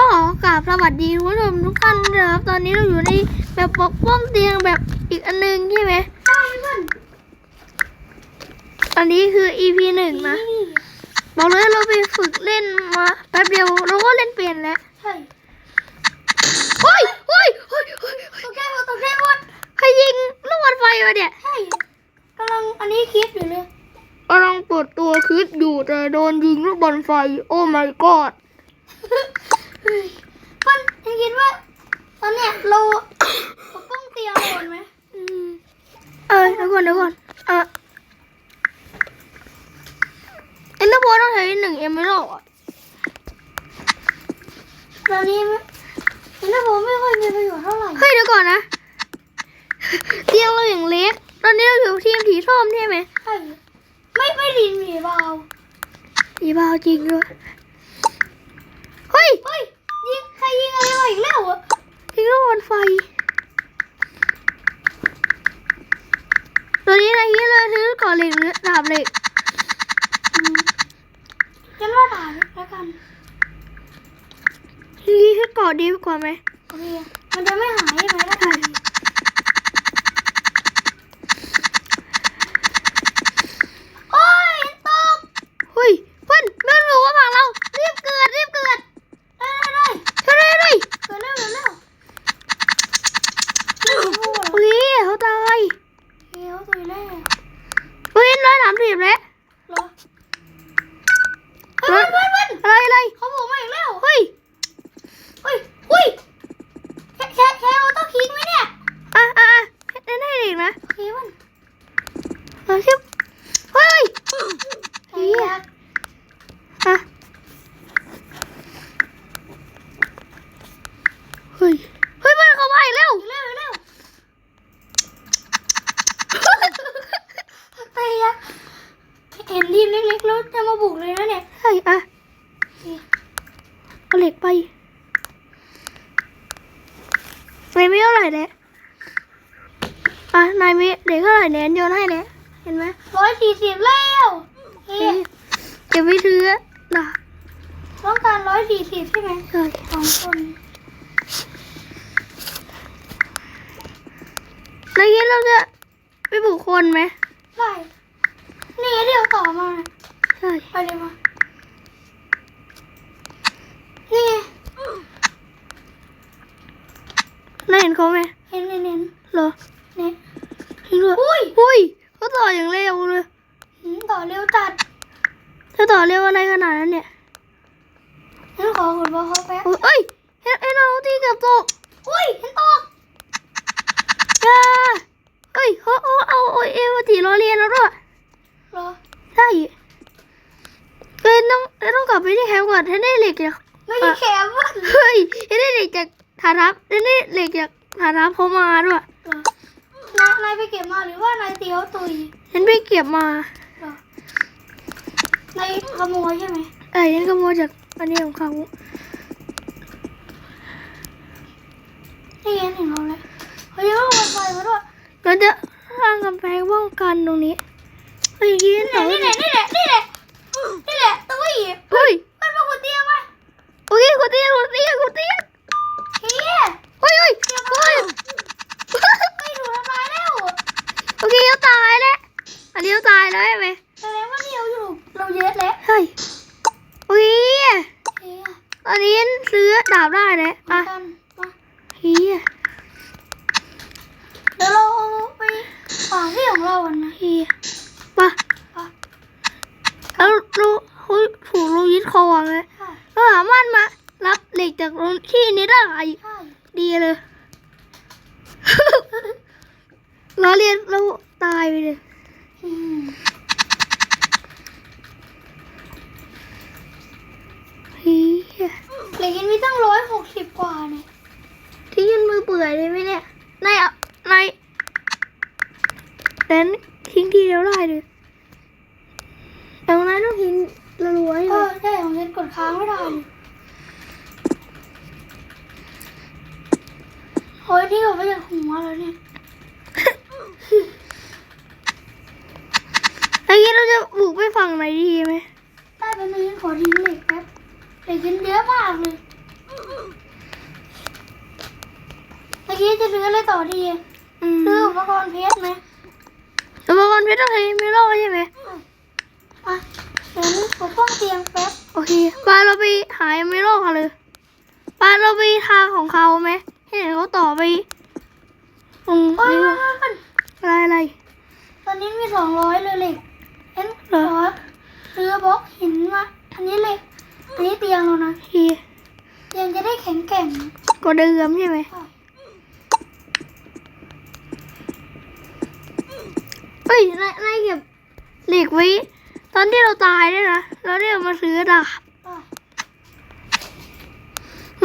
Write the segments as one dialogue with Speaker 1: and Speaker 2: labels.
Speaker 1: ก็ขอกราบสวัสดีคุณผู้ชมทุกท่านนะครับตอนนี้เราอยู่ในแบบปกป้องเตียงแบบอีกอันนึงใช่ไหม
Speaker 2: ใช่เพื่อน
Speaker 1: อันนี้คือ EP หนึ่งนะ
Speaker 2: นี่
Speaker 1: บอกเลยเราไปฝึกเล่นมาแป๊บเดียวเราก็เล่นเปลี่ยนแล้ว
Speaker 2: ใช่
Speaker 1: เฮ้ยเฮ้ยเฮ้ยเฮ้ย
Speaker 2: ตกใจหมดตกใจหมด
Speaker 1: ใครยิงลูกบอลไฟมาเนี่ย
Speaker 2: ใช่กำลังอันนี้คิดอยู่เลย
Speaker 1: กำลังเปิดตัวคลิปอยู่แต่โดนยิงลูกบอลไฟ โอ้ my god
Speaker 2: เฮ้ยเพื่อนยังคิดว่า ตอนเนี้ยเราปกป้องเตียงโดนไหม
Speaker 1: เออเดี๋ยวก่อนเดี๋ยวก่อนเออเอ็นเตอร์โบต้องใช้หนึ่งเอ็มไม่หรอกอะ
Speaker 2: ตอนนี้เห็นแล้วผมไม่ค่อยมีประโยชน์เท่าไหร่
Speaker 1: เฮ้ยเดี๋ยวก่อนนะเตียงเราอย่างเล็ก ตอนนี้เราอยู่ทีมสีส้มใช่ไหม
Speaker 2: ใช่ไม่ไม่ดินหมีเบา
Speaker 1: สีเบาจริงด้วย ยิ
Speaker 2: งใครยิงอะไรมาอีกแล้วอะ
Speaker 1: ยิงลูกบอลไฟ ตัวนี้นะที่เราซื้อก่อนเหล็กหรือดาบเหล็ก
Speaker 2: อืมฉันว่าด่าแล้วกัน
Speaker 1: ทีนี้คือก่อนดีกว่าไหม
Speaker 2: โอเคมันจะไม่หายใช่ไหมถ้าถ่ายโอ้ยตก
Speaker 1: เฮ้ยเพื่อนเพื่อนบอกว่าฝั่งเรา รีบเกิดรีบเกิด
Speaker 2: ได้ได้
Speaker 1: ช่วยด้วยด้วย
Speaker 2: เกิดเร็วเร็วเร็วไม่รู้
Speaker 1: โอเคเขาตาย
Speaker 2: เฮ้ยเขาตุยแล้ว
Speaker 1: เฮ้ยร้อยสามสิบแล้ว
Speaker 2: เหรอเฮ้ยเพื่อนเพื่อนเพื่อน
Speaker 1: อะไรอะไร
Speaker 2: เขาบอกมาอีกแล้ว
Speaker 1: เฮ้ย
Speaker 2: เฮ้ยเฮ้ยใช้ใช้ใช้ออโต้คลิกไหมเนี่ย
Speaker 1: อะอะอะเล่นให้เด็กนะ
Speaker 2: โอเคมัน
Speaker 1: เอาชิบเฮ้ย
Speaker 2: เฮีย
Speaker 1: อะเฮ้ย เฮ้ยมันเข้ามาอีกแล้ว
Speaker 2: เร็วเร็วเฮียเห็นทีมเล็กๆแล้วจะมาบุกเลยนะเนี่ย
Speaker 1: เฮ้ยอะ เอาเหล็กไปนายไม่เท่าไหร่แล้วอะนายมีเด็กเท่าไหร่เนี่ยโยนให้แล้วเห็นไหม
Speaker 2: ร้อยสี่สิบแล้วเฮี
Speaker 1: เฮ้
Speaker 2: ย
Speaker 1: ยจะไปซื้อนะ
Speaker 2: ต้องการร้อยสี่สิบใช่ไหม
Speaker 1: เฮ้ย
Speaker 2: สองคน
Speaker 1: นายคิดเราจะไปบุกคนไหม
Speaker 2: ได้นี่เดี๋ยวต่อมา
Speaker 1: ใช่
Speaker 2: ไปเลยมา นี่ไง
Speaker 1: นายเห็นเขาไหม
Speaker 2: เห็นเห็นเห็น
Speaker 1: เหรอ
Speaker 2: เนี่ย
Speaker 1: เห็นด้วย
Speaker 2: อุ้ย
Speaker 1: อุ้ยเขาต่ออย่างเร็วเลย
Speaker 2: หืมต่อเร็วจัด
Speaker 1: ถ้าต่อเร็วอะไรขนาดนั้นเนี่ย
Speaker 2: ฉันขอขุดบอลเขาแป๊บ
Speaker 1: โอ้ยเอ้ยเห็นเห็นเราที่เกือบตก
Speaker 2: อุ้ยฉันตก
Speaker 1: จ้าเอ้ยเขาเอาเอาเอาเอวตีล้อเลียนแล้วด้วย
Speaker 2: เหรอ
Speaker 1: ใช่เอ้ยต้องเอ้ยต้องกลับไปที่แคมป์ก่อนให้ได้เหล็กจาก
Speaker 2: ไม่ใช่แคมป์เหรอ
Speaker 1: เฮ้ยให้ได้เหล็กจากฐานทัพให้ได้เหล็กจากฐานทัพเขามาด้วย
Speaker 2: นายนายไปเก็บมาหรือว่านายเตียวตุย
Speaker 1: ฉันไปเก็บมา
Speaker 2: เหรอนายขโมยใช่ไหม
Speaker 1: เอ้ยฉันขโมยจากอันนี้ของเขา
Speaker 2: นี่ไงเห็นเขาเลยเขายังเอาไฟมาด้วย
Speaker 1: เราจะสร้างกำแพงป้องกันตรงนี้เฮ้ยยิน
Speaker 2: นี่แหละนี่แหละนี่แหละนี่แหละนี่แหละตุ้ย
Speaker 1: เฮ้ย
Speaker 2: มันมาขุดเตียงมา
Speaker 1: โอเคกูเตียนกูเตียนกูเตียน
Speaker 2: เฮีย
Speaker 1: เฮ้ยเฮ้ยเฮ้ย
Speaker 2: ไม่ถูกทำลายแล้ว
Speaker 1: โอเคเขาตายแล้วอันนี้เขาตายแล้วใช่ไหม
Speaker 2: แสดงว่านี่เราอยู่เราเยอะแล้ว
Speaker 1: ใช่โอเค
Speaker 2: เฮีย
Speaker 1: ตอนนี้ซื้อดาบได้แล้ว
Speaker 2: มา
Speaker 1: อะ
Speaker 2: กันมา
Speaker 1: เฮีย
Speaker 2: เดี๋ยวเราไปป่าที่ของเรากันนะ
Speaker 1: เฮียปะ
Speaker 2: ไป
Speaker 1: แล้วเราเขาถูกเรายึดคอไง
Speaker 2: ใช่
Speaker 1: เราสามารถมารับเหล็กจากตรงที่นี้ได้
Speaker 2: ใช่
Speaker 1: ดีเลยเราเรียนเราตายไปเลย
Speaker 2: อืม
Speaker 1: เฮีย
Speaker 2: เหล็กยังมีตั้งร้อยหกสิบกว่าเนี่ย
Speaker 1: ที่ยืนมือเปื่อยเลยไหมเนี่ยนายเอานายแต่นทิ้งทีเดียวได้เลยแต่นายต้องทิ้งรัวๆให้
Speaker 2: เอ
Speaker 1: เล
Speaker 2: อย ใช่ของฉันกดค้างไม่ได้เลยโอ้ยนี่ก็ไม่จากหัวแล้วเนี่ย
Speaker 1: ไอ้นี้เราจะบุกไปฝั่งไหนดีไหม
Speaker 2: ได้เป็นนึงขอทิ้งเหล็กแป๊บเหล็กฉันเยอะมากเลย กี้จะซื้ออะไรต่อดี
Speaker 1: อืม
Speaker 2: ซื้ออุปกรณ์เพชรไหม
Speaker 1: อุปกรณ์เพชรต้องใช้มิโลใช่ไหม
Speaker 2: อะเดี๋ยวนี้ปกป้องเตียงแป๊บ
Speaker 1: โอเคปาเราไปหามิโลกันเลยปาเราไปทางของเขาไหมให้เห็นเขาต่อไปอืม
Speaker 2: โอ้ย
Speaker 1: นี่
Speaker 2: โอ้ย
Speaker 1: ว่า
Speaker 2: โอ้ย
Speaker 1: อะไรอะไร
Speaker 2: ตอนนี้มีสองร้อยเลยเหล็กเอ็นขอซื้อบล็อกหินมาอันนี้เหล็กอันนี้เตียงแล้วนะ
Speaker 1: โอเค
Speaker 2: เตียงจะได้แข็งแกร่ง
Speaker 1: กดเดิมใช่ไหมเฮ้ ยนายนายเก็บเหล็กไว้ ตอนที่เราตายด้วยนะเราได้เอามาซื้อดาบ
Speaker 2: อะ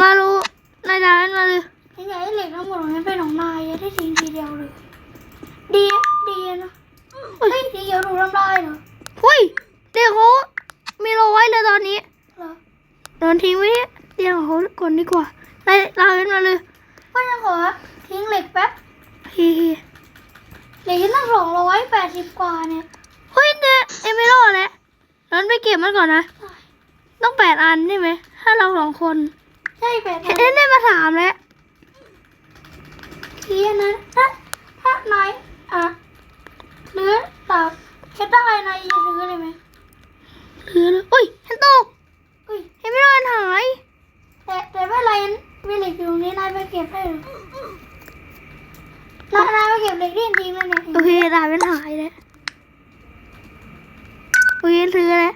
Speaker 1: มารู้นายดาบมาเลย
Speaker 2: ยังไงไอ้เหล็กทั้งหมดนี้เป็นของนายอะได้ทิ้งทีเดียวเลยดีดีนะเฮ้ยทีเดียวดูทำได้เหรอ
Speaker 1: เฮ้ยเดี๋ยวเขามีเราไว้เลยตอนนี้
Speaker 2: เหรอ
Speaker 1: โดนทิ้งไว้เตียงของเขาก่อนดีกว่าไล่ลาเว้นมาเลย
Speaker 2: ก็ยังขอทิ้งเหล็กแป๊บ
Speaker 1: เฮ้ย
Speaker 2: เหล็กที่ตั้งสองร้อยแปดสิบกว่าเนี่ย
Speaker 1: เฮ้ยเนี่ยเอไม่รอดแล้วนั้นไปเก็บมันก่อนนะ ต้องแปดอันใช่ไหมถ้าเราสองคน
Speaker 2: ใช่แปด
Speaker 1: เห็นได้มาถามแล้ว
Speaker 2: ทีอันนั้นถ้าถ้านายอะหรือตับเพชรได้นายจะซื้อเลยไหม
Speaker 1: หรือเลยอุ้ยเห็นตก
Speaker 2: อุ้ย
Speaker 1: เห็นไม่รอดหาย
Speaker 2: แต่แต่ไม่เป็นไรมีเหล็กอยู่ตรงนี้นายไปเก็บได้เล ยนายนายไปเก็บเหล็กที่จริงๆแล้วเนี่ย
Speaker 1: โอเคดาบเป็นหายแล้วโอเคซื้อแล้ว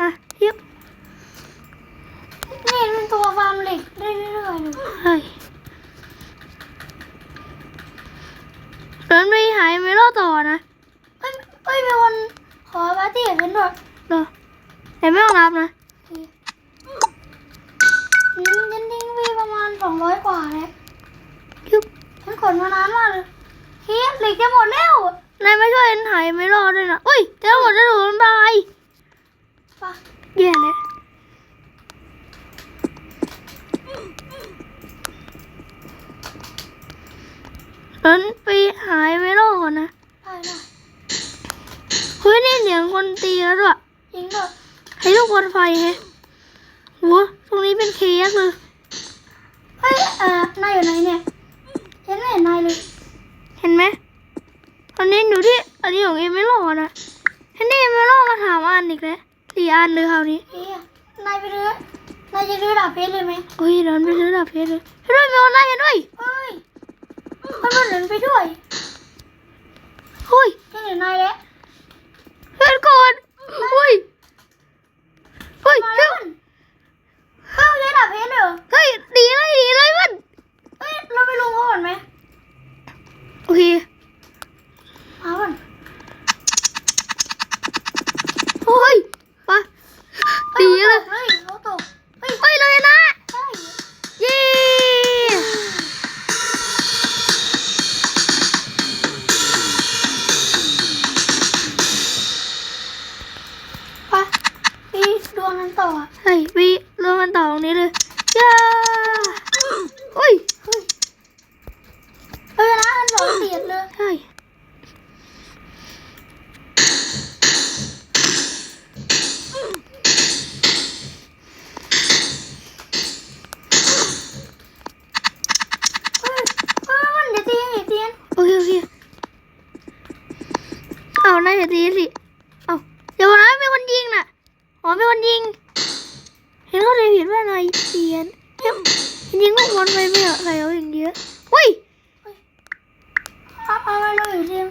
Speaker 1: อะยิบ
Speaker 2: นี่เป็นตัวฟาร์มเหล็กได้เรื่อยๆเลย
Speaker 1: เฮ้ยนั้นไปหายไม่รอดต่อนะ
Speaker 2: เอ้ยเอ้ยมีคนขอปาร์ตี้กับฉันด้วย
Speaker 1: เดี๋ยวแต่ไม่ต้องรับนะ
Speaker 2: อืมฉันทิ้งไปประมาณสองร้อยกว่าแล้ว
Speaker 1: ยุบ
Speaker 2: ฉันขนมานานมากเลยเฮ้ยเหล็กจะหมดแล้ว
Speaker 1: นายไม่ช่วยฉันหายไม่รอดด้วยนะอุ้ยเจ้าหมดจะถูกทำลาย
Speaker 2: ไป
Speaker 1: แย่เลย นั้นไปหายไม่รอดก่อนนะ
Speaker 2: ได้ได้
Speaker 1: เฮ้ยนี่เสียงคนตีแล้วด้วย
Speaker 2: จริงด้วย
Speaker 1: ให้ลูกบอลไฟแฮะโหตรงนี้เป็นเค้กเลย
Speaker 2: เฮ้ยเอ่อนายอยู่ไหนเนี่ยฉันไม่เห็นนายเลย
Speaker 1: เห็นไหมอันนี้อยู่ที่อันนี้ของเอไม่รอดนะอันนี้เอไม่รอดมาถามอันอีกแล้วสี่อันเลยคราวนี้
Speaker 2: เฮ้ยนายไปรื้อนายจะรื้อดาบเพชรเลยไหม
Speaker 1: โอ้ยเดินไปซื้อดาบเพชรเลยให้ด้วยมีออนไลน์ให้ด้วย
Speaker 2: เฮ้ย มันมันเดินไปด้วย
Speaker 1: เฮ้ย
Speaker 2: ฉันเห็นนายแล้ว วงกันต่อ
Speaker 1: เฮ้ยวีรวมกันต่อตรงนี้เลยย่าเฮ้ย
Speaker 2: เฮ้ยเฮ้ยนะอันสองเสียดเลย
Speaker 1: ใช่โอเคโอเคเอานายอย่าตีสิเอาเดี๋ยวนะเป็นคนยิงน่ะอ๋อเป็นคนยิง เห็นเขาใจผิดว่านายเสี ยนเฮ้ยจริงๆก็วนไปไม่เหรอใส่เอาอย่างเดียวเฮ้ย
Speaker 2: เอาเอามาเลยอยู่ทีม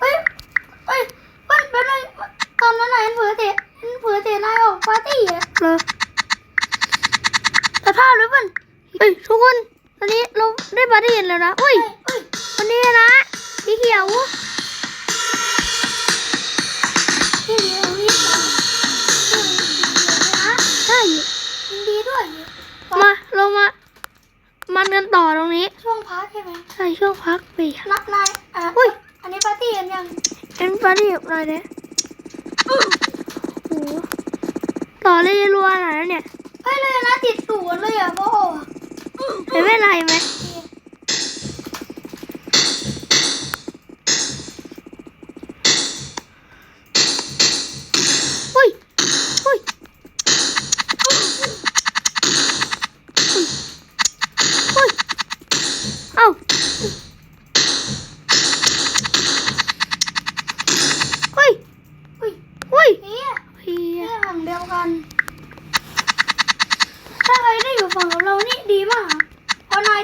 Speaker 2: เฮ้ยเฮ้ยมันเป็นอะไรตอนนั้นน่ะเห็นเผือเตะเห็นเผือเตะนายออกปาร์ตี้อะ
Speaker 1: เหรอ
Speaker 2: แต่ภาพหรือมัน
Speaker 1: เฮ้ยทุกคนตอนนี้เราได้ปาร์ตี้กันแล้วนะเฮ้ย
Speaker 2: เฮ้ย
Speaker 1: วันนี้นะสีเขียว มาเรามา มันกันต่อตรงนี้
Speaker 2: ช่วงพักใช่ไหม
Speaker 1: ใช่ช่วงพักไป
Speaker 2: นักนายอะ
Speaker 1: อุ้ย
Speaker 2: อันนี้ปาร์ตี้กันยัง
Speaker 1: เป็นปาร์ตี้อะไรเนี่ยโอ้โหต่อเลยรัวหน่อยนะเนี่ย
Speaker 2: เฮ้ยเลยนะติดตูดเลยอะพ่อ
Speaker 1: ไม่เป็นไรไหม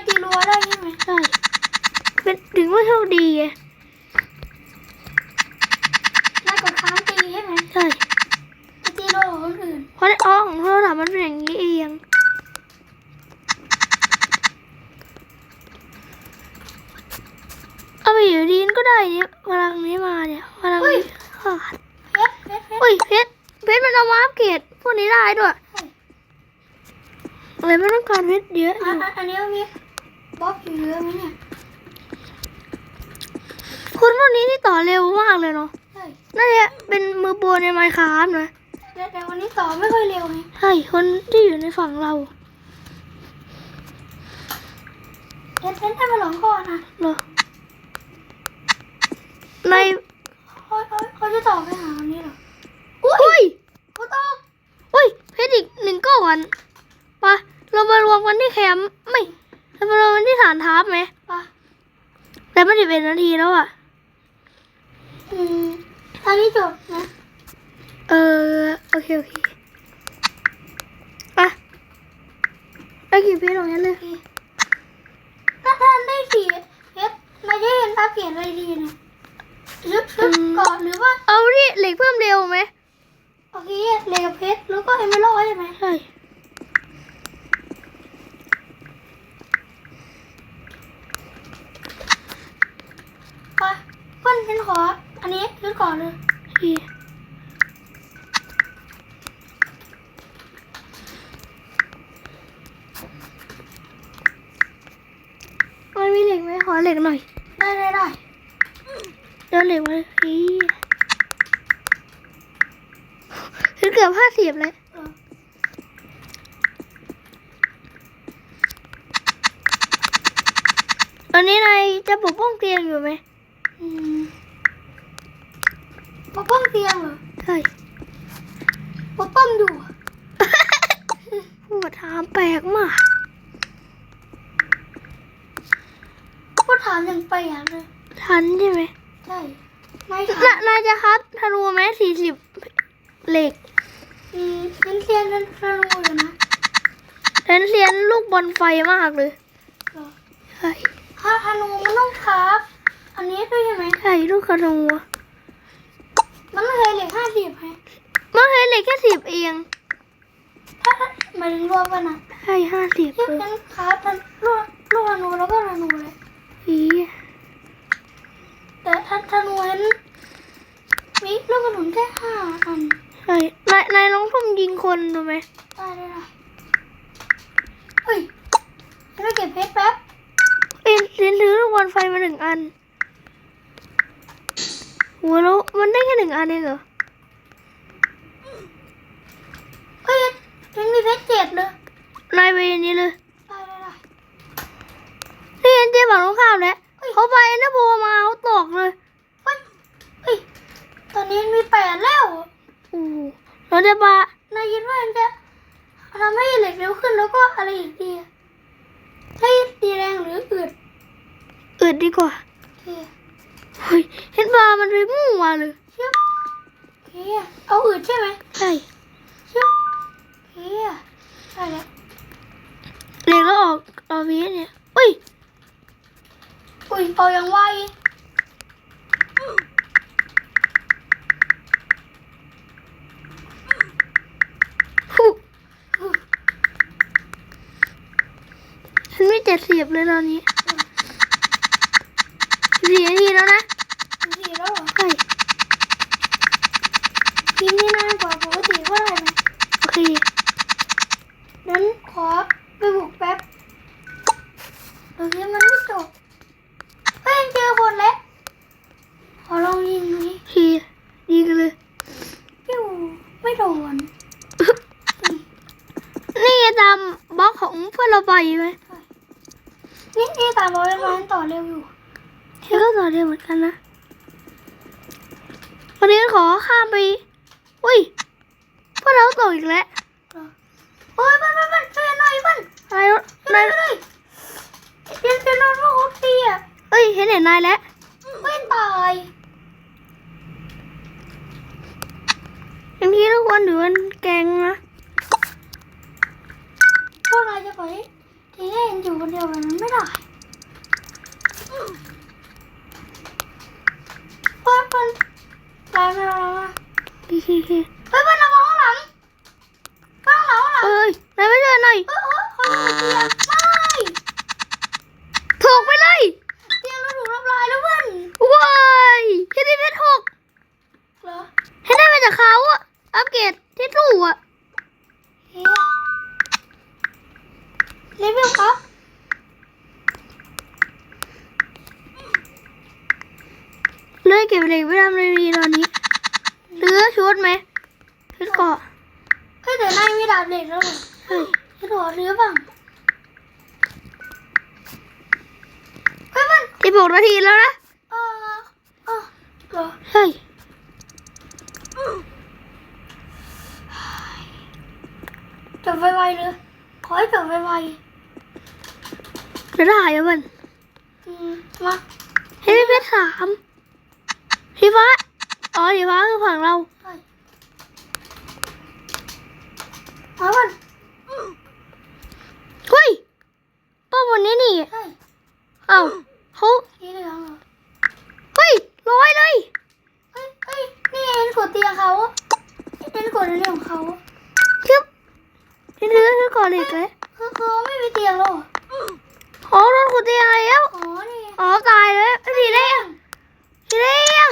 Speaker 2: ตีรัวได้ใช่ไหม
Speaker 1: ใช่เป็นถึงว่าโชคดีไง
Speaker 2: นายกดค้างตีใช่ไหม
Speaker 1: ใช่
Speaker 2: จะตีรัวของคนอื่น
Speaker 1: เพราะในอ้อของโทรศัพท์มันเป็นอย่างนี้เองเอาไปอยู่ดีนก็ได้เนี่ยพลังนี้มาเนี่ยพลังนี้ขาด
Speaker 2: เพชรเพชรเพชร
Speaker 1: อุ้ยเพชรเพชรมันเอามาอัปเกรดพวกนี้ได้ด้วยอะไรไม่ต้องการเพชรเยอะอ
Speaker 2: อัน
Speaker 1: ยู่
Speaker 2: อันอันนี้มี บล็อกอยู่เยอะไหมเนี่ย
Speaker 1: คนพวกนี้นี่ต่อเร็วมากเลยเนาะ
Speaker 2: ใช่
Speaker 1: น่าจะเป็นมือโปรในไมค์คราฟนะ
Speaker 2: แต่แต่วันนี้ต่อไม่ค่อยเร็วไง
Speaker 1: ใช่คนที่อยู่ในฝั่งเรา
Speaker 2: เพชรเพชรให้มาหลงก่อนนะ
Speaker 1: เหรอใน
Speaker 2: เขาเขาเขาจะต่อไปหาวันนี้เหรอ
Speaker 1: อุ้ย
Speaker 2: เขาต่อ
Speaker 1: อุ้ยเพชรอีกหนึ่งก้อนไปะเรามารวมกันที่แคมป์ไม่ เรามารวมกันที่ฐานทัพไหม
Speaker 2: ปะ
Speaker 1: แต่ไม่ได้เป็นนาทีแล้วอะ
Speaker 2: อืมตอนนี้จบนะ
Speaker 1: เออโอเคโอเคอะได้กี่เพชรตรงนี้เลย
Speaker 2: ถ้าท่านได้สี่เพชรไม่ได้เห็นอัปเกรดอะไรดีนะลึกลึกก่อนหรือว่า
Speaker 1: เอาที่เหล็กเพิ่มเร็วไหม
Speaker 2: โอเคเหลยกับเพชรแล้วก็เอเมอรัลด์ใช่ไหม
Speaker 1: ใช่
Speaker 2: ไป เพื่อนฉันขอ อันนี้ลึกก่อนเลย
Speaker 1: โอเคมันมีเหล็กไหมขอเหล็กหน่อย
Speaker 2: ได้ได้ได้
Speaker 1: เดี๋ยวเหล็กมาอีถึงเกือบห้าสิบเลย
Speaker 2: ออ
Speaker 1: ตอนนี้นายจะปกป้องเตียงอยู่ไหม
Speaker 2: อืม ปกป้องเตียงเหรอ
Speaker 1: ใช่
Speaker 2: ปกป้องอยู่
Speaker 1: พูดถามแปลกมาก
Speaker 2: ก็ถามอย่างไปอย่างเลย
Speaker 1: ทันใช่ไหม
Speaker 2: ใช่ไม่ถา
Speaker 1: น่ามนายจะคัดธนูไหมสี่สิบเหล็ก
Speaker 2: อืมเป็นเซียนเป็นธนูอยู่นะ
Speaker 1: ฉันเรียนลูกบอลไฟมากเลย
Speaker 2: เหรอ
Speaker 1: ใช่
Speaker 2: ถ้าธนูมันต้องครับ อันนี้ด้วยใช่ไหม
Speaker 1: ใช่ลูกกระนู
Speaker 2: มันไม่เคยเหล็กห้าสิบไหม
Speaker 1: เมื่อเคยเหล็กแค่สิบเอง
Speaker 2: ถ้าถ้าหมายถึงรวมกันนะ
Speaker 1: ใช่ห้าสิบ
Speaker 2: ที่
Speaker 1: เลย
Speaker 2: เป็นครับเป็นลูกลูกธนูแล้วก็ธนูเลย
Speaker 1: อี
Speaker 2: แต่ถ้าธนูนั้นมีลูกกระสุนแค่ห้าอัน
Speaker 1: ใช่นายนายลองทุ่มยิงคนดูไหม
Speaker 2: ได้ได้ได้เฮ้ยฉันไปเก็บเพชรแป๊บ
Speaker 1: เรียนเรียนถือลูกบอลไฟมาหนึ่งอัน โหแล้วมันได้แค่หนึ่งอันเองเหรอ
Speaker 2: เฮ้ยฉันมีเพชรเจ็ดเลย
Speaker 1: นายไปอันนี้เลย
Speaker 2: ได้ได้ได้
Speaker 1: เรียนเจ๊ฝั่งตรงข้ามแล้วเขาไปนะโบมาเขาตอกเลย
Speaker 2: เฮ้ยเฮ้ยตอนนี้มีแปดแล้ว
Speaker 1: โอ้โหเราจะปะ
Speaker 2: นายคิดว่ามันจะทำให้เหล็กเร็วขึ้นแล้วก็อะไรอีกดีอะให้ตีแรงหรืออืด
Speaker 1: อืดดีกว่า
Speaker 2: โอเค
Speaker 1: เฮ้ยเห็นปลามันไปมั่วเลย
Speaker 2: ชึบโอเคเอาอืดใช่ไหม
Speaker 1: ใช่
Speaker 2: ชึบโอเคใช่แล้ว
Speaker 1: เรียนแล้วออกออกพีเนี่ยอุ้ย
Speaker 2: อุ้ยเอาอย่างไว
Speaker 1: ฟุฉันไม่เจ็ดสิบเลยตอนนี้สี่นาทีแล้วนะ
Speaker 2: สี่แล้วเหรอ
Speaker 1: ใช่
Speaker 2: ทีนี้นานกว่าปกติก็ได้ไหม
Speaker 1: โอเค
Speaker 2: นั้นขอไปบุกแป๊บเดี๋ยวนี้มันไม่จบเฮ้ยเจอคนแล้ว ขอลองยิงดูดิ
Speaker 1: โอเคดีกันเลย
Speaker 2: ปิ้วไม่โดน
Speaker 1: นี่ไงตามบล็อกของ เพื่อนเราไปไหม
Speaker 2: นี่นี่ตาร้อยมันต่อเร็วอยู่
Speaker 1: เธอก็ต่อเดียวเหมือนกันนะ วันนี้ขอข้ามไป อุ้ยเพื่อนเราตกอีกแล้ว
Speaker 2: เฮ้ยมันมันมันช่วยหน่อยมัน
Speaker 1: นาย
Speaker 2: ช่วยหน่
Speaker 1: นา
Speaker 2: อยยเลยเดี๋ยวจะนอนว่าเขาตีอะ
Speaker 1: เอ้ยเห็นเห็นนายแล้ว
Speaker 2: ไม่ตาย
Speaker 1: อย่างที่ทุกคนถือว่าแกงนะ
Speaker 2: พวกนาย จะปล่อยทิ้งให้เอ็นอยู่คนเดียวแบบนั้นไม่ได้เปิ้ลเปิ้ลตายมาแล้วมา
Speaker 1: ดีดีดี
Speaker 2: เฮ้ยเปิ้ลระวังข้างหลังข้างหลังข้างหลัง
Speaker 1: เอ้ยนายไม่ช่วยหน่อย
Speaker 2: เออเออคนอยู่บนเตียงไม่
Speaker 1: ถูกไปเลย
Speaker 2: เตียงเราถูกทำลายแล้วเพื่อน
Speaker 1: ว้ายแค่ได้เพชรหก
Speaker 2: เหรอ
Speaker 1: ให้ได้มาจากเขาอะอัปเกรดที่ถูกอะ
Speaker 2: เฮีย เลเวลครับ
Speaker 1: เลื่อยเก็บเหล็กไว้ทำอะไรดีตอนนี้เหลือชุดไหมชุดเกาะ
Speaker 2: เฮ้ยแต่นายมีดาบเหล็กแล้วเหรอ
Speaker 1: เฮ้ย
Speaker 2: จะถอดหรือเปล่าเฮ้ยมัน
Speaker 1: สิบหกนาทีแล้วนะ
Speaker 2: เออเออเหรอ
Speaker 1: เฮ้ย
Speaker 2: จบไวๆเลยขอให้จบไว
Speaker 1: จะได้อะมัน
Speaker 2: ๆอืมมา
Speaker 1: ให้ได้เพชรสาม สีฟ้า อ๋อสีฟ้าคือฝั่งเรา
Speaker 2: เฮ้ยมามัน
Speaker 1: เฮ้ยป้าบนนี้นี่
Speaker 2: เฮ้ย
Speaker 1: เอ้าเขา
Speaker 2: สีเหลืองเหรอ
Speaker 1: เฮ้ยร้อยเลย
Speaker 2: เฮ้ยเฮ้ยนี่เอ็นกดเตียงเขาเอ็นกดในเรื่องของเขา
Speaker 1: ชึบที่เหลือคือเกาะเหล็กเลย
Speaker 2: คือคือเขาไม่มีเตียงแล้วเหรอ
Speaker 1: อ๋อโดนขุดเตียงแล้ว
Speaker 2: อ๋อนี่ไง
Speaker 1: อ๋อตายเลยเอ้ยสีแดงสีแดง